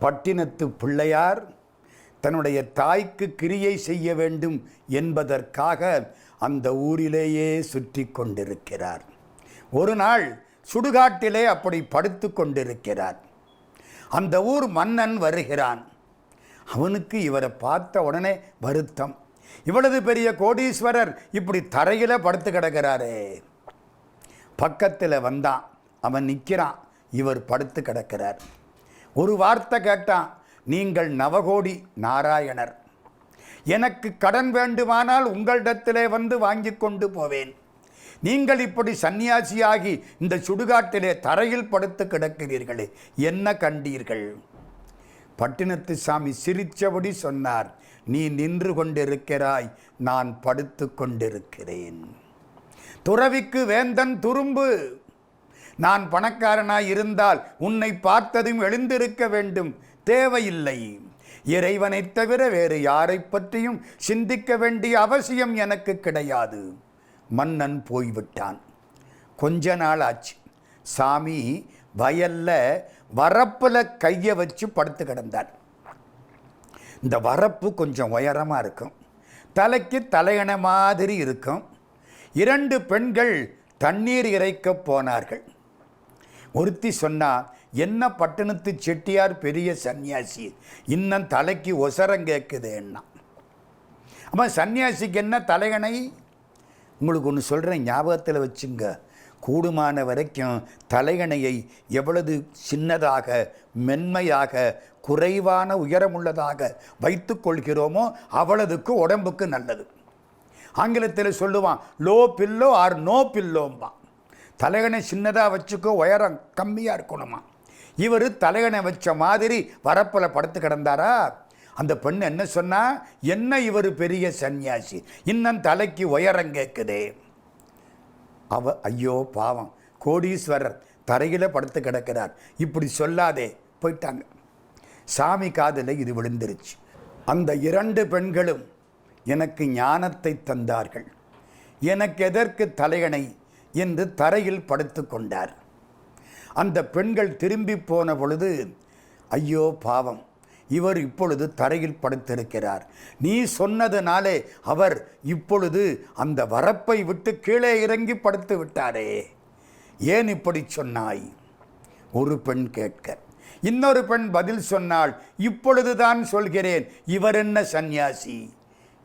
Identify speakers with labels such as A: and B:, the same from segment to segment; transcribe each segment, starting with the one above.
A: பட்டினத்து பிள்ளையார் தன்னுடைய தாய்க்கு கிரியை செய்ய வேண்டும் என்பதற்காக அந்த ஊரிலேயே சுற்றி கொண்டிருக்கிறார். ஒரு நாள் சுடுகாட்டிலே அப்படி படுத்து கொண்டிருக்கிறார். அந்த ஊர் மன்னன் வருகிறான். அவனுக்கு இவரை பார்த்த உடனே வருத்தம். இவ்வளவு பெரிய கோடீஸ்வரர் இப்படி தரையில் படுத்து கிடக்கிறாரே. பக்கத்தில் வந்தான். அவன் நிற்கிறான். இவர் படுத்து கிடக்கிறார். ஒரு வார்த்தை கேட்டான் நீங்கள் நவகோடி நாராயணர். எனக்கு கடன் வேண்டுமானால் உங்களிடத்திலே வந்து வாங்கி கொண்டு போவேன். நீங்கள் இப்படி சன்னியாசியாகி இந்த சுடுகாட்டிலே தரையில் படுத்து கிடக்கிறீர்களே என்ன கண்டீர்கள்? பட்டினத்து சாமி சிரித்தபடி சொன்னார் நீ நின்று கொண்டிருக்கிறாய் நான் படுத்து கொண்டிருக்கிறேன். துறவிக்கு வேந்தன் துரும்பு. நான் பணக்காரனாய் இருந்தால் உன்னை பார்த்ததும் எழுந்திருக்க வேண்டும். தேவையில்லை. இறைவனைத் தவிர வேறு யாரை பற்றியும் சிந்திக்க வேண்டிய அவசியம் எனக்கு கிடையாது. மன்னன் போய்விட்டான். கொஞ்ச நாள் ஆச்சு. சாமி வயல்ல வரப்பில் கையை வச்சு படுத்து கிடந்தார். இந்த வரப்பு கொஞ்சம் உயரமாக இருக்கும். தலைக்கு தலையணை மாதிரி இருக்கும். இரண்டு பெண்கள் தண்ணீர் இறைக்க போனார்கள். ஒருத்தி சொன்னால் என்ன பட்டணத்து செட்டியார் பெரிய சன்னியாசி? இன்னும் தலைக்கு ஒசரம் கேட்குதுன்னா அம்மா சன்னியாசிக்கு என்ன தலைகணை? உங்களுக்கு ஒன்று சொல்கிறேன் ஞாபகத்தில் வச்சுங்க. கூடுமான வரைக்கும் தலையணையை எவ்வளவு சின்னதாக மென்மையாக குறைவான உயரமுள்ளதாக வைத்து கொள்கிறோமோ அவ்வளவுக்கு உடம்புக்கு நல்லது. ஆங்கிலத்தில் சொல்லுவான் லோ பில்லோ ஆர் நோ பில்லோம்பா தலைகனை சின்னதாக வச்சுக்கோ உயரம் கம்மியாக இருக்கணுமா? இவர் தலைகனை வச்ச மாதிரி வரப்பில் படுத்து கிடந்தாரா? அந்த பெண் என்ன சொன்னால் என்ன இவர் பெரிய சன்னியாசி? இன்னும் தலைக்கு உயரம் கேட்குதே. அவ ஐயோ பாவம். கோடீஸ்வரர் தரையில் படுத்து கிடக்கிறார். இப்படி சொல்லாதே. போயிட்டாங்க. சாமி காதில் இது விழுந்துருச்சு. அந்த இரண்டு பெண்களும் எனக்கு ஞானத்தை தந்தார்கள். எனக்கு எதற்கு தலையணை என்று தரையில் படுத்து கொண்டார். அந்த பெண்கள் திரும்பி போன பொழுது ஐயோ பாவம். இவர் இப்பொழுது தரையில் படுத்திருக்கிறார். நீ சொன்னதுனாலே அவர் இப்பொழுது அந்த வரப்பை விட்டு கீழே இறங்கி படுத்து விட்டாரே. ஏன் இப்படி சொன்னாய்? ஒரு பெண் கேட்க. இன்னொரு பெண் பதில் சொன்னால் இப்பொழுதுதான் சொல்கிறேன். இவர் என்ன சந்நியாசி?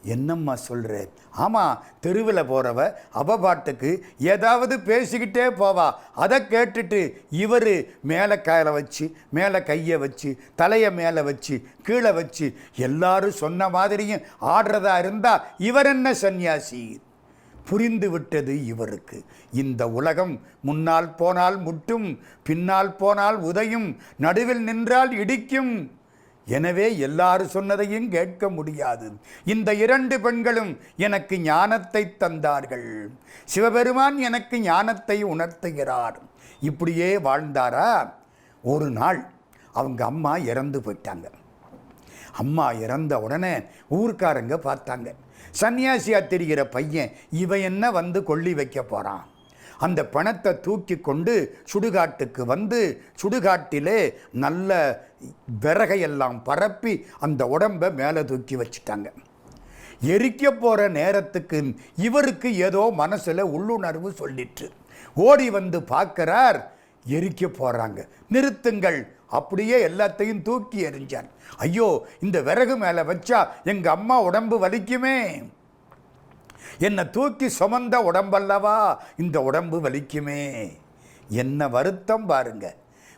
A: என்னம்மா சொல்கிற ஆமாம் தெருவில் போகிறவ அவ பாட்டுக்கு ஏதாவது பேசிக்கிட்டே போவா. அதை கேட்டுட்டு இவர் மேலே கையில் வச்சு மேலே கையை வச்சு தலையை மேலே வச்சு கீழே வச்சு எல்லாரும் சொன்ன மாதிரியும் ஆடுறதா இருந்தால் இவர் என்ன சன்னியாசி புரிந்து விட்டது இவருக்கு. இந்த உலகம் முன்னால் போனால் முட்டும் பின்னால் போனால் உதையும் நடுவில் நின்றால் இடிக்கும். எனவே எல்லாரும் சொன்னதையும் கேட்க முடியாது. இந்த இரண்டு பெண்களும் எனக்கு ஞானத்தை தந்தார்கள். சிவபெருமான் எனக்கு ஞானத்தை உணர்த்துகிறார். இப்படியே வாழ்ந்தாரா? ஒரு நாள் அவங்க அம்மா இறந்து போயிட்டாங்க. அம்மா இறந்த உடனே ஊர்க்காரங்க பார்த்தாங்க. சன்னியாசியாக தெரிகிற பையன் இவன் என்ன வந்து கொள்ளி வைக்க போகிறான் அந்த பணத்தை தூக்கி கொண்டு சுடுகாட்டுக்கு வந்து சுடுகாட்டிலே நல்ல விறகையெல்லாம் பரப்பி அந்த உடம்பை மேலே தூக்கி வச்சுட்டாங்க. எரிக்க போகிற நேரத்துக்கு இவருக்கு ஏதோ மனசில் உள்ளுணர்வு சொல்லிட்டு ஓடி வந்து பார்க்குறார் எரிக்க போகிறாங்க நிறுத்துங்கள். அப்படியே எல்லாத்தையும் தூக்கி எறிஞ்சார். ஐயோ இந்த விறகு மேலே வச்சா எங்கள் அம்மா உடம்பு வலிக்குமே. என்னை தூக்கி சுமந்த உடம்பல்லவா? இந்த உடம்பு வலிக்குமே. என்ன வருத்தம் பாருங்க.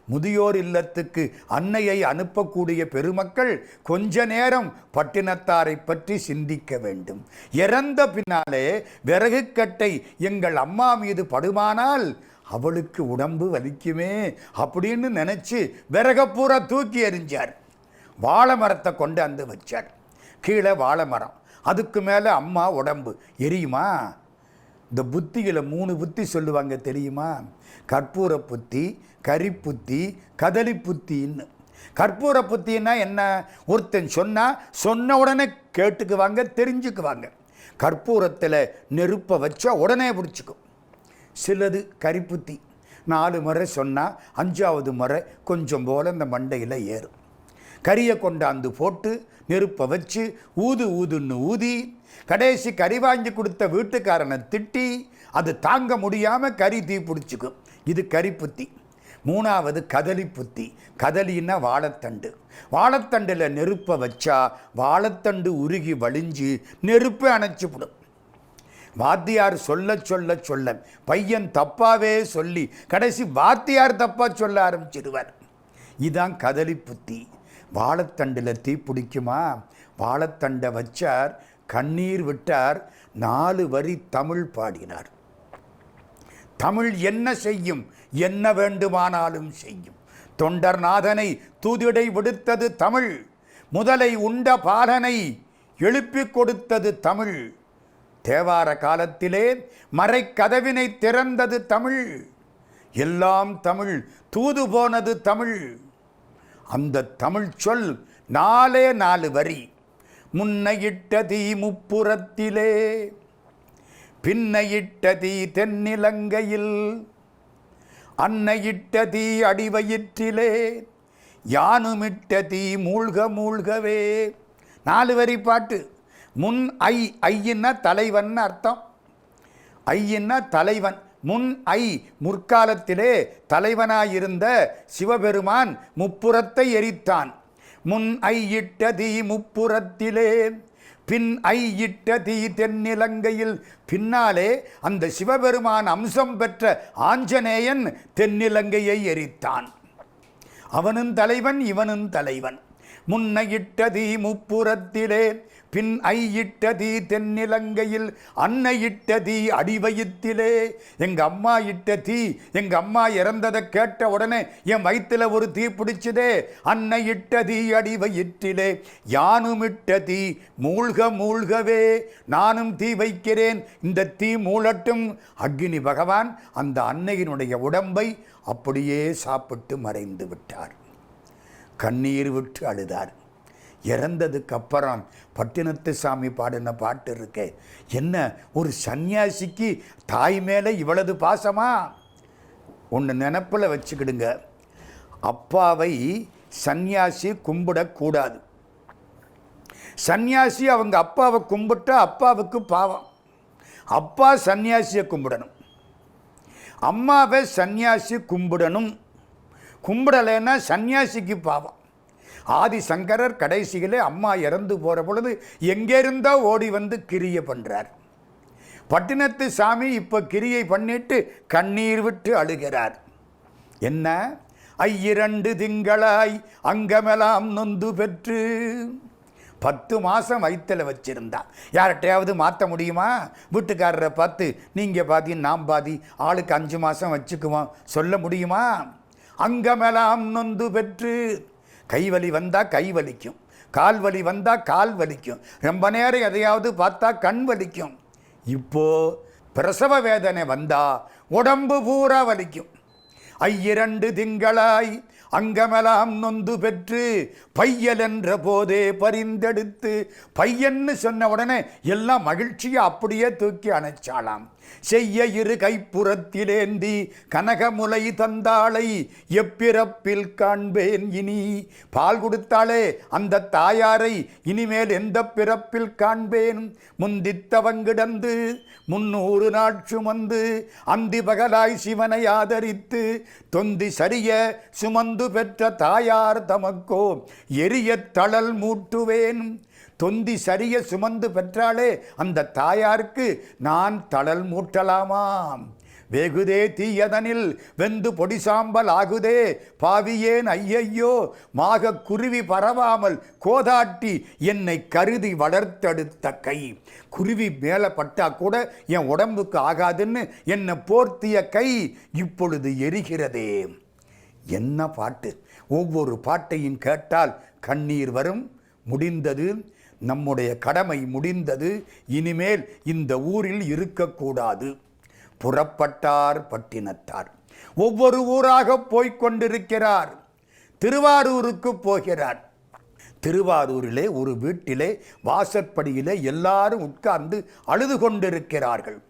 A: முதியோர் இல்லத்துக்கு அன்னையை அனுப்பக்கூடிய பெருமக்கள் கொஞ்ச நேரம் பட்டினத்தாரை பற்றி சிந்திக்க வேண்டும். இறந்த பின்னாலே விறகுக்கட்டை எங்கள் அம்மா மீது படுமானால் அவளுக்கு உடம்பு வலிக்குமே அப்படின்னு நினச்சி விறகப்பூரா தூக்கி எறிஞ்சார். வாழை மரத்தை கொண்டு வந்து வச்சார். கீழே வாழை மரம். அதுக்கு மேலே அம்மா உடம்பு. எரியுமா? இந்த புத்திகளை மூணு புத்தி சொல்லுவாங்க தெரியுமா? கற்பூர புத்தி கரிப்புத்தி கதலி புத்தின்னு. கற்பூர புத்தின்னா என்ன? ஒருத்தன் சொன்னால் சொன்ன உடனே கேட்டுக்குவாங்க தெரிஞ்சுக்குவாங்க. கற்பூரத்தில் நெருப்பை வச்சா உடனே பிடிச்சிக்கும். சிலது கரிப்புத்தி நாலு முறை சொன்னால் அஞ்சாவது முறை கொஞ்சம் போல் இந்த மண்டையில் ஏறும். கரியை கொண்டாந்து போட்டு நெருப்பை வச்சு ஊது ஊதுன்னு ஊதி கடைசி கறி வாங்கி கொடுத்த வீட்டுக்காரனை திட்டி அது தாங்க முடியாமல் கறி தீ பிடிச்சிக்கும். இது கறி புத்தி. மூணாவது கதலி புத்தி. கதலின்னா வாழைத்தண்டு. வாழைத்தண்டில் நெருப்பை வச்சா வாழைத்தண்டு உருகி வழிஞ்சு நெருப்பை அணைச்சிவிடும் வாத்தியார் சொல்ல சொல்ல சொல்ல பையன் தப்பாவே சொல்லி கடைசி வாத்தியார் தப்பாக சொல்ல ஆரம்பிச்சிடுவார். இதுதான் கதலி புத்தி. வாழைத்தண்டில் தீ பிடிக்குமா? வாழைத்தண்டை வச்சார் கண்ணீர் விட்டார் நாலு வரி தமிழ் பாடினார். தமிழ் என்ன செய்யும்? என்ன வேண்டுமானாலும் செய்யும். தொண்டர்நாதனை தூதிடை விடுத்தது தமிழ். முதலை உண்ட பாலனை எழுப்பிக் கொடுத்தது தமிழ். தேவார காலத்திலே மறைக்கதவினை திறந்தது தமிழ். எல்லாம் தமிழ் தூது போனது தமிழ். அந்த தமிழ் சொல் நாலே நாலு வரி. முன்னையிட்ட தீ முப்புறத்திலே பின்னையிட்ட தீ தென்னிலங்கையில் அன்னையிட்ட தீ அடிவயிற்றிலே யானுமிட்ட தீ மூழ்க மூழ்கவே. நாலு வரி பாட்டு. முன் ஐ ஐயின்னா தலைவன் அர்த்தம். ஐயின்னா தலைவன் முன் ஐ முற்காலத்திலே தலைவனாயிருந்த சிவபெருமான் முப்புறத்தை எரித்தான். முன் ஐ இட்ட தீ முப்புறத்திலே பின் ஐ இட்ட தீ தென்னிலங்கையில். பின்னாலே அந்த சிவபெருமான் அம்சம் பெற்ற ஆஞ்சநேயன் தென்னிலங்கையை எரித்தான். அவனும் தலைவன் இவனும் தலைவன். முன்னையிட்ட தீ முப்புறத்திலே பின் ஐ தீ தென்னிலங்கையில் அன்னை இட்ட தீ அடிவயித்திலே எங்கள் அம்மா இட்ட தீ எங்கள் அம்மா இறந்ததை கேட்ட உடனே என் வயிற்றில் ஒரு தீ பிடிச்சதே. அன்னை இட்ட தீ அடிவயிற்றிலே யானும் இட்ட தீ மூழ்க மூழ்கவே. நானும் தீ வைக்கிறேன் இந்த தீ மூழட்டும். அக்னி பகவான் அந்த அன்னையினுடைய உடம்பை அப்படியே சாப்பிட்டு மறைந்து விட்டார். கண்ணீர் விட்டு அழுதார். இறந்ததுக்கு அப்புறம் பட்டினத்து சாமி பாடின பாட்டு இருக்கே. என்ன ஒரு சன்னியாசிக்கு தாய் மேலே இவ்வளவு பாசமா? ஒன்று நினப்பில் வச்சுக்கிடுங்க. அப்பாவை சன்னியாசி கும்பிடக்கூடாது சன்னியாசி அவங்க அப்பாவை கும்பிட்டா அப்பாவுக்கு பாவம். அப்பா சன்னியாசியை கும்பிடணும். அம்மாவை சன்னியாசி கும்பிடணும். கும்பிடலைன்னா சன்னியாசிக்கு பாவம். ஆதிசங்கரர் கடைசியிலே அம்மா இறந்து போகிற பொழுது எங்கேருந்தோ ஓடி வந்து கிரியை பண்ணுறார் பட்டினத்து சாமி இப்போ கிரியை பண்ணிட்டு கண்ணீர் விட்டு அழுகிறார். என்ன? ஐயிரண்டு திங்களாய் அங்கமெல்லாம் நொந்து பெற்று பத்து மாதம் வயிற்றில் வச்சுருந்தான் யார்கிட்டையாவது மாற்ற முடியுமா? வீட்டுக்காரரை பார்த்து நீங்கள் பாதி நாம் பாதி ஆளுக்கு அஞ்சு மாதம் வச்சுக்குவோம். சொல்ல முடியுமா? அங்கமெல்லாம் நொந்து பெற்று கைவலி வந்தால் கை வலிக்கும். கால் வலி வந்தால் கால் வலிக்கும். ரொம்ப நேரம் எதையாவது பார்த்தா கண் வலிக்கும். இப்போது பிரசவ வேதனை வந்தால் உடம்பு பூரா வலிக்கும். ஐயிரண்டு திங்களாய் அங்கமெல்லாம் நொந்து பெற்று பையல் என்ற போதே பரிந்தெடுத்து பையன்னு சொன்ன உடனே எல்லாம் மகிழ்ச்சியை அப்படியே தூக்கி அணைச்சாலாம் செய்ய இரு கைப்புறத்திலேந்தி கனகமுலை தந்தாளை எப்பிறப்பில் காண்பேன் இனி. பால் கொடுத்தாளே அந்த தாயாரை இனிமேல் எந்த பிறப்பில் காண்பேன்? முந்தித்தவங்கிடந்து முன்னூறு நாள் சுமந்து அந்தி பகலாய் சிவனை ஆதரித்து தொந்தி சரிய சுமந்து பெற்ற தாயார் தமக்கோ எரிய தளல் மூட்டுவேன். தொந்தி சரிய சுமந்து பெற்றாலே அந்த தாயாருக்கு நான் தளல் மூட்டலாமாம். வெகுதே தீயதனில் வெந்து பொடி சாம்பல் ஆகுதே பாவியேன் ஐயையோ மாக குருவி பரவாமல் கோதாட்டி என்னை கருதி வளர்த்தெடுத்த கை. குருவி மேலே பட்டா கூட என் உடம்புக்கு ஆகாதுன்னு என்னை போர்த்திய கை இப்பொழுது எரிகிறதே. என்ன பாட்டு? ஒவ்வொரு பாட்டையும் கேட்டால் கண்ணீர் வரும். முடிந்தது நம்முடைய கடமை முடிந்தது இனிமேல் இந்த ஊரில் இருக்கக்கூடாது. புறப்பட்டார் பட்டினத்தார். ஒவ்வொரு ஊராக போய்க் கொண்டிருக்கிறார். திருவாரூருக்கு போகிறார். திருவாரூரிலே ஒரு வீட்டிலே வாசற்படியிலே எல்லாரும் உட்கார்ந்து அழுது கொண்டிருக்கிறார்கள்.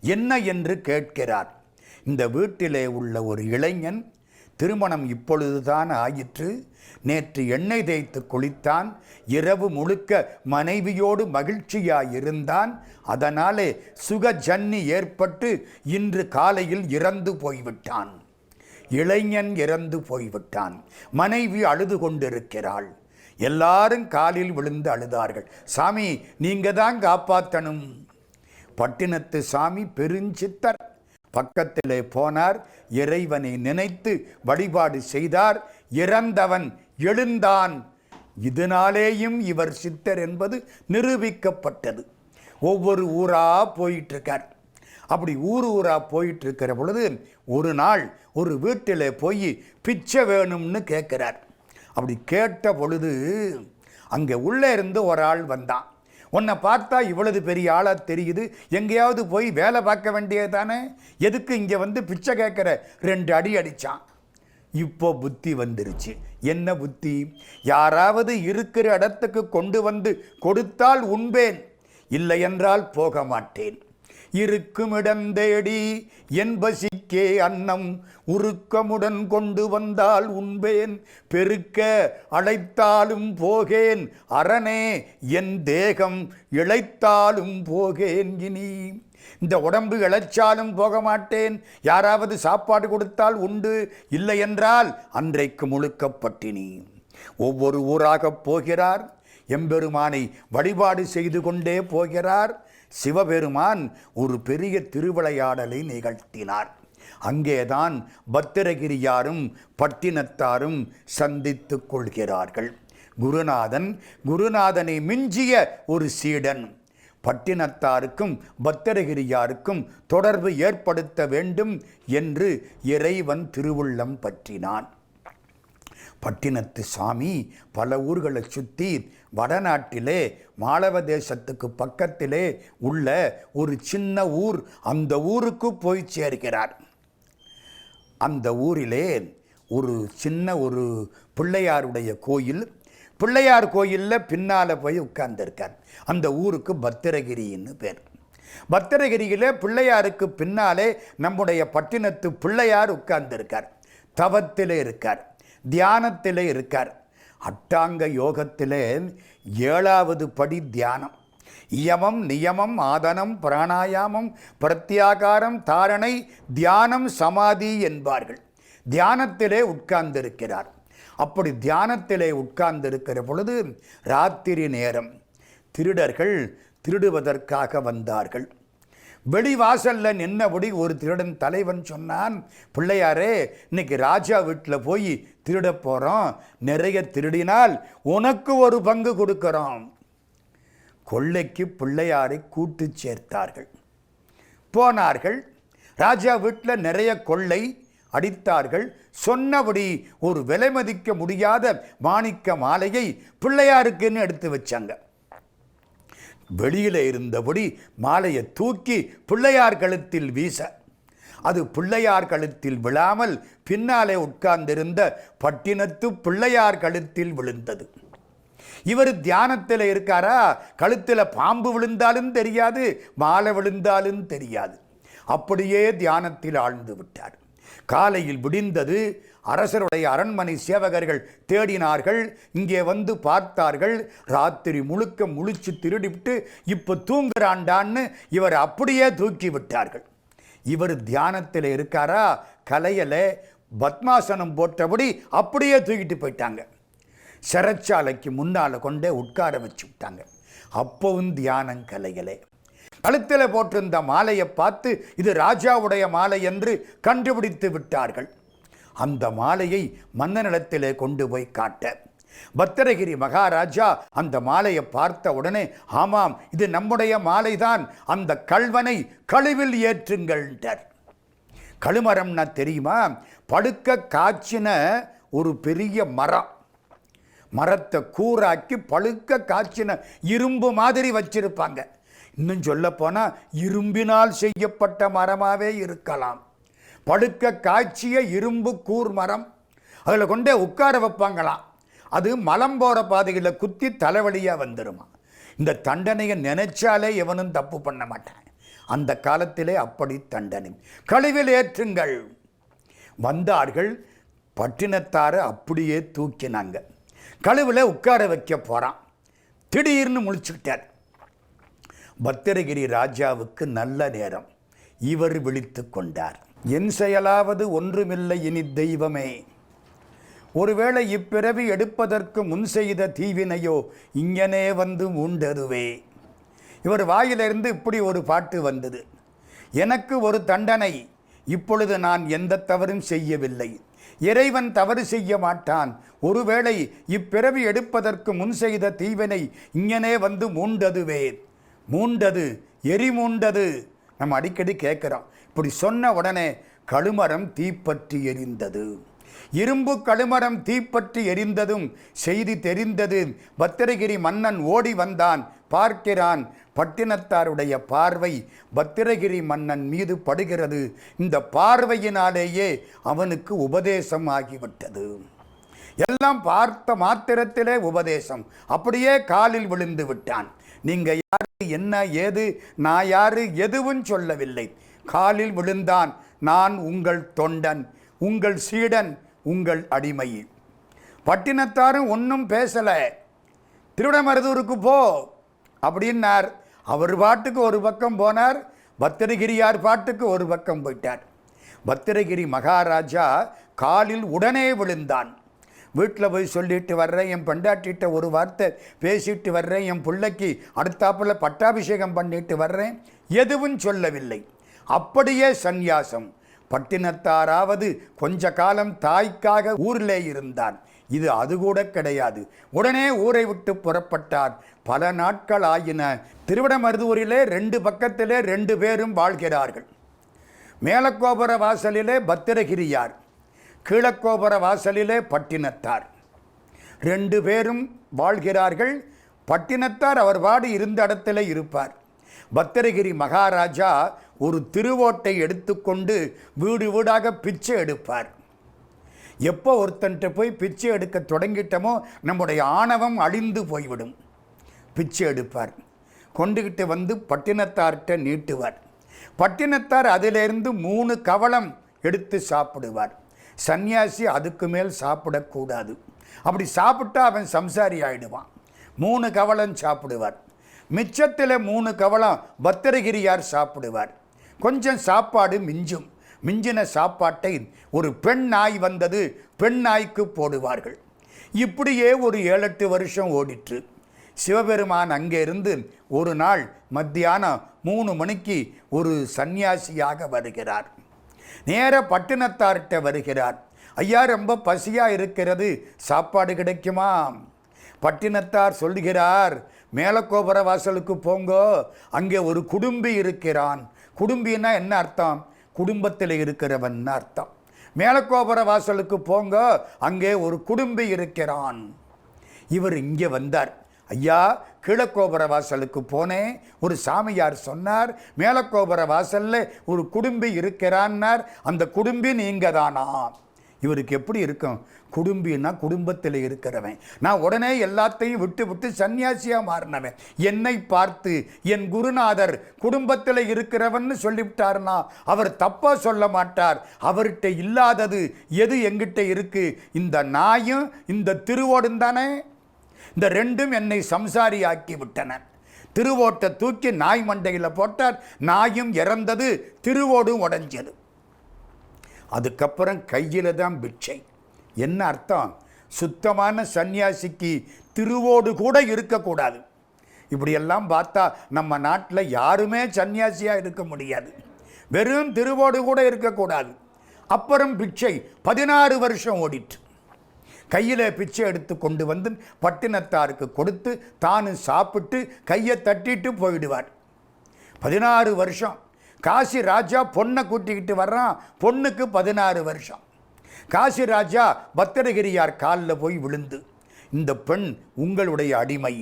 A: என்ன என்று கேட்கிறார். இந்த வீட்டிலே உள்ள ஒரு இளைஞன் திருமணம் இப்பொழுதுதான் ஆயிற்று. நேற்று எண்ணெய் தேய்த்து குளித்தான். இரவு முழுக்க மனைவியோடு மகிழ்ச்சியாயிருந்தான். அதனாலே சுகஜன்னி ஏற்பட்டு இன்று காலையில் இறந்து போய்விட்டான். இளைஞன் இறந்து போய்விட்டான். மனைவி அழுது கொண்டிருக்கிறாள். எல்லாரும் காலில் விழுந்து அழுதார்கள். சாமி நீங்க தான் காப்பாத்தணும். பட்டினத்து சாமி பெருஞ்சித்தர் பக்கத்திலே போனார். இறைவனை நினைத்து வழிபாடு செய்தார். இறந்தவன் எழுந்தான். இதனாலேயும் இவர் சித்தர் என்பது நிரூபிக்கப்பட்டது. ஒவ்வொரு ஊரா போயிட்டுருக்கார். அப்படி ஊர் ஊரா போயிட்டுருக்கிற பொழுது ஒரு நாள் ஒரு வீட்டில் போய் பிச்சை வேணும்னு கேட்குறார். அப்படி கேட்ட பொழுது அங்கே உள்ளே இருந்து ஒரு ஆள் வந்தான். உன்னை பார்த்தா இவ்வளவு பெரிய ஆளாக தெரியுது. எங்கேயாவது போய் வேலை பார்க்க வேண்டியது தானே எதுக்கு இங்கே வந்து பிச்சை கேட்குற? ரெண்டு அடி அடித்தான் இப்போ புத்தி வந்துருச்சு. என்ன புத்தி? யாராவது இருக்கிற இடத்துக்கு கொண்டு வந்து கொடுத்தால் உண்பேன். இல்லை என்றால் போக மாட்டேன். இருக்கும் இடம் தேடி பசிக்கே அன்னம் உருக்கமுடன் கொண்டு வந்தால் உண்பேன். பெருக்க அழைத்தாலும் போகேன். அரணே என் தேகம் இழைத்தாலும் போகேன் இனி. இந்த உடம்பு இழைச்சாலும் போக மாட்டேன். யாராவது சாப்பாடு கொடுத்தால் உண்டு. இல்லை என்றால் அன்றைக்கு முழுக்க பட்டினி. ஒவ்வொரு ஊராகப் போகிறார். எம்பெருமானை வழிபாடு செய்து கொண்டே போகிறார். சிவபெருமான் ஒரு பெரிய திருவிளையாடலை நிகழ்த்தினார். அங்கேதான் பத்திரகிரியாரும் பட்டினத்தாரும் சந்தித்து கொள்கிறார்கள் குருநாதன் குருநாதனை மிஞ்சிய ஒரு சீடன். பட்டினத்தாருக்கும் பத்திரகிரியாருக்கும் தொடர்பு ஏற்படுத்த வேண்டும் என்று இறைவன் திருவுள்ளம் பற்றினான். பட்டினத்து சாமி பல ஊர்களை சுற்றி வடநாட்டிலே மாளவ தேசத்துக்கு பக்கத்திலே உள்ள ஒரு சின்ன ஊர் அந்த ஊருக்கு போய் சேர்கிறார். அந்த ஊரிலே ஒரு சின்ன ஒரு பிள்ளையாருடைய கோயில். பிள்ளையார் கோயிலில் பின்னால் போய் உட்கார்ந்துருக்கார். அந்த ஊருக்கு பத்திரகிரின்னு பேர். பத்திரகிரியில் பிள்ளையாருக்கு பின்னாலே நம்முடைய பட்டினத்து பிள்ளையார் உட்கார்ந்துருக்கார். தவத்தில் இருக்கார். தியானத்தில் இருக்கார். அட்டாங்க யோகத்திலே ஏழாவது படி தியானம். இயமம் நியமம் ஆதனம் பிராணாயாமம் பிரத்யாகாரம் தாரணை தியானம் சமாதி என்பார்கள். தியானத்திலே உட்கார்ந்திருக்கிறார். அப்படி தியானத்திலே உட்கார்ந்திருக்கிற பொழுது ராத்திரி நேரம். திருடர்கள் திருடுவதற்காக வந்தார்கள். வெளிவாசல்ல நின்னபடி ஒரு திருடன் தலைவன் சொன்னான் பிள்ளையாரே இன்னைக்கு ராஜா வீட்டில் போய் திருட போகிறோம் நிறைய திருடினால் உனக்கு ஒரு பங்கு கொடுக்குறோம். கொள்ளைக்கு பிள்ளையாரை கூட்டு சேர்த்தார்கள். போனார்கள். ராஜா வீட்டில் நிறைய கொள்ளை அடித்தார்கள். சொன்னபடி ஒரு விலை மதிக்க முடியாத மாணிக்க மாலையை பிள்ளையாருக்குன்னு எடுத்து வச்சாங்க. வெளியில் இருந்தபடி மாலையை தூக்கி பிள்ளையார் கழுத்தில் வீச. அது பிள்ளையார் கழுத்தில் விழாமல் பின்னாலே உட்கார்ந்திருந்த பட்டினத்து பிள்ளையார் கழுத்தில் விழுந்தது. இவர் தியானத்தில் இருக்காரா? கழுத்தில் பாம்பு விழுந்தாலும் தெரியாது மாலை விழுந்தாலும் தெரியாது. அப்படியே தியானத்தில் ஆழ்ந்து விட்டார். காலையில் விடிந்தது அரசருடைய அரண்மனை சேவகர்கள் தேடினார்கள் இங்கே வந்து பார்த்தார்கள் ராத்திரி முழுக்க முழிச்சு திருடிவிட்டு இப்போ தூங்குறாண்டான்னு இவர் அப்படியே தூக்கி விட்டார்கள். இவர் தியானத்தில் இருக்காரா? கலையல பத்மாசனம் போட்டபடி அப்படியே தூக்கிட்டு போயிட்டாங்க. சிறைச்சாலைக்கு முன்னால் கொண்டே உட்கார வச்சு விட்டாங்க அப்பவும் தியானம் கலைகளே கழுத்தில் போட்டிருந்த மாலையை பார்த்து இது ராஜாவுடைய மாலை என்று கண்டுபிடித்து விட்டார்கள். அந்த மாலையை மன்னனிடத்திலே கொண்டு போய் காட்ட. பத்திரகிரி மகாராஜா அந்த மாலையை பார்த்த உடனே ஆமாம் இது நம்முடைய மாலைதான் அந்த கல்வனை கழுவில் ஏற்றுங்கள்ன்றார். கழுமரம்னா தெரியுமா? படுக்க காய்ச்சின ஒரு பெரிய மரம். மரத்தை கூராக்கி பழுக்க காய்ச்சின இரும்பு மாதிரி வச்சிருப்பாங்க. இன்னும் சொல்லப்போனால் இரும்பினால் செய்யப்பட்ட மரமாகவே இருக்கலாம். படுக்க காய்ச்சிய இரும்பு கூர் மரம் அதில் கொண்டே உட்கார வைப்பாங்களாம். அது மலம் போகிற பாதையில் குத்தி தலைவலியாக வந்துடுமா இந்த தண்டனையை நினைச்சாலே எவனும் தப்பு பண்ண மாட்டான். அந்த காலத்திலே அப்படி தண்டனை. கழிவில் ஏற்றுங்கள். வந்தார்கள் பட்டினத்தாரை அப்படியே தூக்கினாங்க. கழுவில் உட்கார வைக்க போகிறான் திடீர்னு முழிச்சுக்கிட்டார். பத்திரகிரி ராஜாவுக்கு நல்ல நேரம். இவர் விழித்து கொண்டார். என் செயலாவது ஒன்றுமில்லை இனி தெய்வமே. ஒருவேளை இப்பிறவி எடுப்பதற்கு முன் செய்த தீவினையோ இங்கனே வந்து உண்டதுவே இவர் வாயிலிருந்து இப்படி ஒரு பாட்டு வந்தது. எனக்கு ஒரு தண்டனை. இப்பொழுது நான் எந்த தவறும் செய்யவில்லை. இறைவன் தவறு செய்ய மாட்டான். ஒருவேளை இப்பிறவி எடுப்பதற்கு முன் செய்த தீவினை இங்கனே வந்து மூண்டதுவே. மூண்டது எரி மூண்டது. நம்ம அடிக்கடி கேட்குறோம் இப்படி சொன்ன உடனே கழுமரம் தீப்பற்றி எரிந்தது. இரும்பு கழுமரம் தீப்பற்றி எரிந்ததும் செய்தி தெரிந்தது. பத்திரகிரி மன்னன் ஓடி வந்தான். பார்க்கிறான். பட்டினத்தாருடைய பார்வை பத்திரகிரி மன்னன் மீது படுகிறது. இந்த பார்வையினாலேயே அவனுக்கு உபதேசம் ஆகிவிட்டது. எல்லாம் பார்த்த மாத்திரத்திலே உபதேசம். அப்படியே காலில் விழுந்து விட்டான். நீங்கள் யாரு என்ன ஏது நான் யாரு எதுவும் சொல்லவில்லை. காலில் விழுந்தான். நான் உங்கள் தொண்டன் உங்கள் சீடன் உங்கள் அடிமை. பட்டினத்தாரும் ஒன்றும் பேசலை. திருவிடமருதூருக்கு போ. அப்படின்னார். அவர் பாட்டுக்கு ஒரு பக்கம் போனார் பத்திரகிரியார் பாட்டுக்கு ஒரு பக்கம் போயிட்டார். பத்திரகிரி மகாராஜா காலில் உடனே விழுந்தான். வீட்டில் போய் சொல்லிட்டு வர்றேன் என் பெண்டாட்டிட்ட ஒரு வார்த்தை பேசிட்டு வர்றேன் என் பிள்ளைக்கு அடுத்தாப்புல பட்டாபிஷேகம் பண்ணிட்டு வர்றேன் எதுவும் சொல்லவில்லை. அப்படியே சந்நியாசம். பட்டினத்தாராவது கொஞ்ச காலம் தாய்க்காக ஊரிலே இருந்தான். இது அது கூட கிடையாது. உடனே ஊரை விட்டு புறப்பட்டார். பல நாட்கள் ஆயின திருவிடமருதூரிலே ரெண்டு பக்கத்திலே ரெண்டு பேரும் வாழ்கிறார்கள். மேலக்கோபுர வாசலிலே பத்திரகிரியார் கீழக்கோபுர வாசலிலே பட்டினத்தார். ரெண்டு பேரும் வாழ்கிறார்கள். பட்டினத்தார் அவர் வாடி இருந்த இடத்துல இருப்பார். பத்திரகிரி மகாராஜா ஒரு திருவோட்டை எடுத்துக்கொண்டு வீடு வீடாக பிச்சை எடுப்பார். எப்போ ஒருத்தன்ட்ட போய் பிச்சை எடுக்க தொடங்கிட்டோமோ நம்முடைய ஆணவம் அழிந்து போய்விடும். பிச்சை எடுப்பார். கொண்டுகிட்டு வந்து பட்டினத்தார்கிட்ட நீட்டுவார். பட்டினத்தார் அதிலிருந்து மூணு கவளம் எடுத்து சாப்பிடுவார். சன்னியாசி அதுக்கு மேல் சாப்பிடக்கூடாது. அப்படி சாப்பிட்டா அவன் சம்சாரி ஆயிடுவான். மூணு கவளம் சாப்பிடுவார். மிச்சத்தில் மூணு கவளம் பத்திரகிரியார் சாப்பிடுவார். கொஞ்சம் சாப்பாடு மிஞ்சும். மிஞ்சின சாப்பாட்டை ஒரு பெண் நாய் வந்தது பெண் நாய்க்கு போடுவார்கள். இப்படியே ஒரு ஏழெட்டு வருஷம் ஓடிற்று. சிவபெருமான் அங்கே இருந்து ஒரு நாள் மத்தியானம் மூணு மணிக்கு ஒரு சந்நியாசியாக வருகிறார். நேர பட்டினத்தார்கிட்ட வருகிறார். ஐயா ரொம்ப பசியாக இருக்கிறது. சாப்பாடு கிடைக்குமா? பட்டினத்தார் சொல்லுகிறார் மேலக்கோபுர வாசலுக்கு போங்கோ. அங்கே ஒரு குடும்பி இருக்கிறான். குடும்பின்னா என்ன அர்த்தம்? குடும்பத்தில் இருக்கிறவன் அர்த்தம்? மேலக்கோபுர வாசலுக்கு போங்க. அங்கே ஒரு குடும்பி இருக்கிறான். இவர் இங்கே வந்தார். ஐயா கீழக்கோபுர வாசலுக்கு போனேன். ஒரு சாமியார் சொன்னார் மேலக்கோபுர வாசலில் ஒரு குடும்பி இருக்கிறான்னார். அந்த குடும்பி நீங்கள் தானா இவருக்கு எப்படி இருக்கும்? குடும்பின்னா குடும்பத்தில் இருக்கிறவன். நான் உடனே எல்லாத்தையும் விட்டு விட்டு சன்னியாசியாக மாறினவன். என்னை பார்த்து என் குருநாதர் குடும்பத்தில் இருக்கிறவன்னு சொல்லிவிட்டார்னா அவர் தப்பாக சொல்ல மாட்டார். அவர்கிட்ட இல்லாதது எது எங்கிட்ட இருக்குது இந்த நாயும் இந்த திருவோடும் தானே இந்த ரெண்டும் என்னை சம்சாரியாக்கி விட்டன திருவோட்டை தூக்கி நாய் மண்டையில் போட்டார் நாயும் இறந்தது திருவோடும் உடஞ்சது. அதுக்கப்புறம் கையில் தான் பிட்சை என்ன அர்த்தம்? சுத்தமான சந்நியாசிக்கு திருவோடு கூட இருக்கக்கூடாது. இப்படியெல்லாம் பார்த்தா நம்ம நாட்டில் யாருமே சன்னியாசியாக இருக்க முடியாது. வெறும் திருவோடு கூட இருக்கக்கூடாது. அப்புறம் பிட்சை பதினாறு வருஷம் ஓடிட்டு கையில் பிச்சை எடுத்து கொண்டு வந்து பட்டினத்தாருக்கு கொடுத்து தானும் சாப்பிட்டு கையை தட்டிட்டு போயிடுவார். பதினாறு வருஷம். காசி ராஜா பொண்ணை கூட்டிக்கிட்டு வர்றான். பொண்ணுக்கு பதினாறு வருஷம். காசி ராஜா பத்திரகிரியார் காலில் போய் விழுந்து இந்த பெண் உங்களுடைய அடிமை.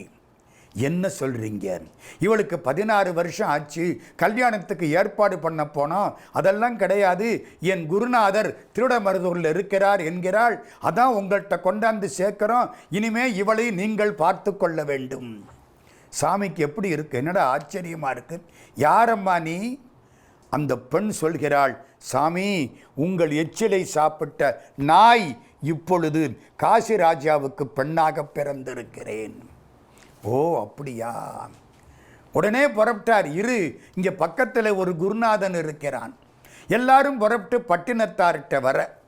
A: என்ன சொல்கிறீங்க இவளுக்கு பதினாறு வருஷம் ஆச்சு. கல்யாணத்துக்கு ஏற்பாடு பண்ண போனோம் அதெல்லாம் கிடையாது. என் குருநாதர் திருடமருதூரில் இருக்கிறார் என்கிறாள். அதான் உங்கள்கிட்ட கொண்டாந்து சேர்க்கிறோம். இனிமே இவளை நீங்கள் பார்த்து கொள்ள வேண்டும். சாமிக்கு எப்படி இருக்கு? என்னடா ஆச்சரியமாக இருக்கு? யாரம்மா நீ? அந்த பெண் சொல்கிறாள் சாமி உங்கள் எச்சிலை சாப்பிட்ட நாய் இப்பொழுது காசி ராஜாவுக்கு பெண்ணாக பிறந்திருக்கிறேன். ஓ அப்படியா? உடனே புறப்பட்டார். இரு இங்கே பக்கத்தில் ஒரு குருநாதன் இருக்கிறான். எல்லாரும் புறப்பட்டு பட்டினத்தார்கிட்ட வர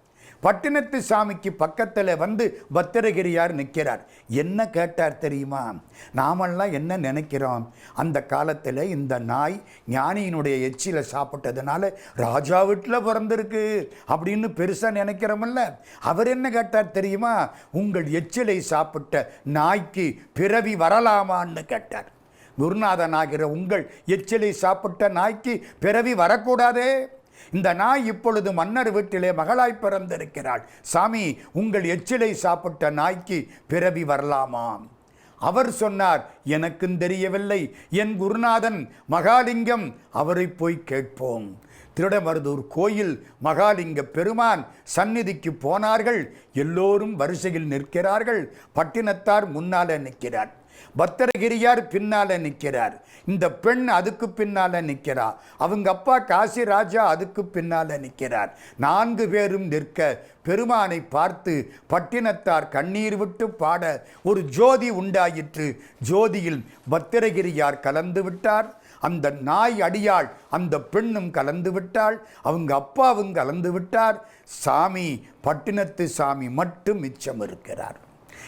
A: பட்டினத்து சாமிக்கு பக்கத்தில் வந்து பத்திரகிரியார் நிற்கிறார் என்ன கேட்டார் தெரியுமா? நாமெல்லாம் என்ன நினைக்கிறோம்? அந்த காலத்தில் இந்த நாய் ஞானியினுடைய எச்சில சாப்பிட்டதுனால ராஜா வீட்டில் பிறந்திருக்கு அப்படின்னு பெருசாக நினைக்கிறோமில்ல அவர் என்ன கேட்டார் தெரியுமா? உங்கள் எச்சிலை சாப்பிட்ட நாய்க்கு பிறவி வரலாமான்னு கேட்டார். குருநாதன் ஆகிற உங்கள் எச்சிலை சாப்பிட்ட நாய்க்கு பிறவி வரக்கூடாதே. இந்த நாய் இப்பொழுது மன்னர் வீட்டிலே மகளாய் பிறந்திருக்கிறாள். சாமி உங்கள் எச்சிலை சாப்பிட்ட நாய்க்கு பிறவி வரலாமாம்? அவர் சொன்னார் எனக்கும் தெரியவில்லை. என் குருநாதன் மகாலிங்கம் அவரை போய் கேட்போம். திருடமருதூர் கோயில் மகாலிங்க பெருமான் சந்நிதிக்கு போனார்கள். எல்லோரும் வரிசையில் நிற்கிறார்கள். பட்டினத்தார் முன்னால நிற்கிறார். பத்திரகிரியார் பின்னால நிற்கிறார். இந்த பெண் அதுக்கு பின்னால நிற்கிறா. அவங்க அப்பா காசி ராஜா அதுக்கு பின்னால நிற்கிறார். நான்கு பேரும் நிற்க பெருமானை பார்த்து பட்டினத்தார் கண்ணீர் விட்டு பாட ஒரு ஜோதி உண்டாயிற்று. ஜோதியில் பத்திரகிரியார் கலந்து விட்டார். அந்த நாய் அடியாள் அந்த பெண்ணும் கலந்து விட்டாள். அவங்க அப்பாவும் கலந்து விட்டார். சாமி பட்டினத்து சாமி மட்டும் மிச்சம் இருக்கிறார்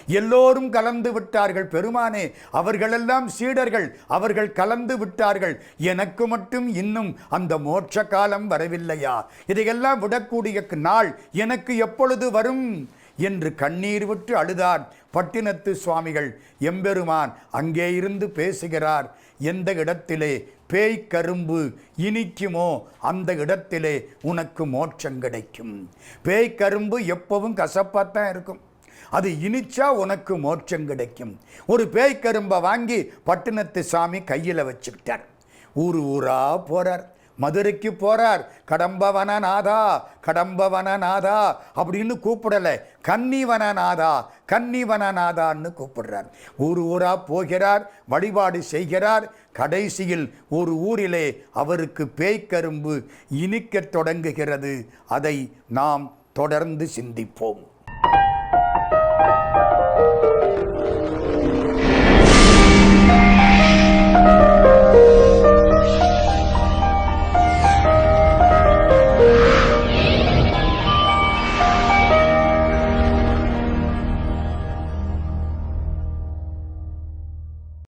A: எல்லோரும் கலந்து விட்டார்கள் பெருமானே. அவர்களெல்லாம் சீடர்கள் அவர்கள் கலந்து விட்டார்கள். எனக்கு மட்டும் இன்னும் அந்த மோட்ச காலம் வரவில்லையா? இதையெல்லாம் விடக்கூடிய நாள் எனக்கு எப்பொழுது வரும்? என்று கண்ணீர் விட்டு அழுதார் பட்டினத்து சுவாமிகள். எம்பெருமான் அங்கே இருந்து பேசுகிறார் எந்த இடத்திலே பேய் கரும்பு இனிக்குமோ அந்த இடத்திலே உனக்கு மோட்சம் கிடைக்கும். பேய் கரும்பு எப்பவும் கசப்பாத்தான் இருக்கும். அது இனிச்சா உனக்கு மோட்சம் கிடைக்கும். ஒரு பேய் கரும்பை வாங்கி பட்டினத்து சாமி கையில் வச்சுக்கிட்டார். ஊர் ஊரா போகிறார் மதுரைக்கு போகிறார் கடம்பவனநாதா கடம்பவனநாதா அப்படின்னு கூப்பிடல. கன்னிவனநாதா கன்னிவனநாதான்னு கூப்பிடுறார். ஊர் ஊராக போகிறார் வழிபாடு செய்கிறார். கடைசியில் ஒரு ஊரிலே அவருக்கு பேய்க்கரும்பு இனிக்கத் தொடங்குகிறது. அதை நாம் தொடர்ந்து சிந்திப்போம்.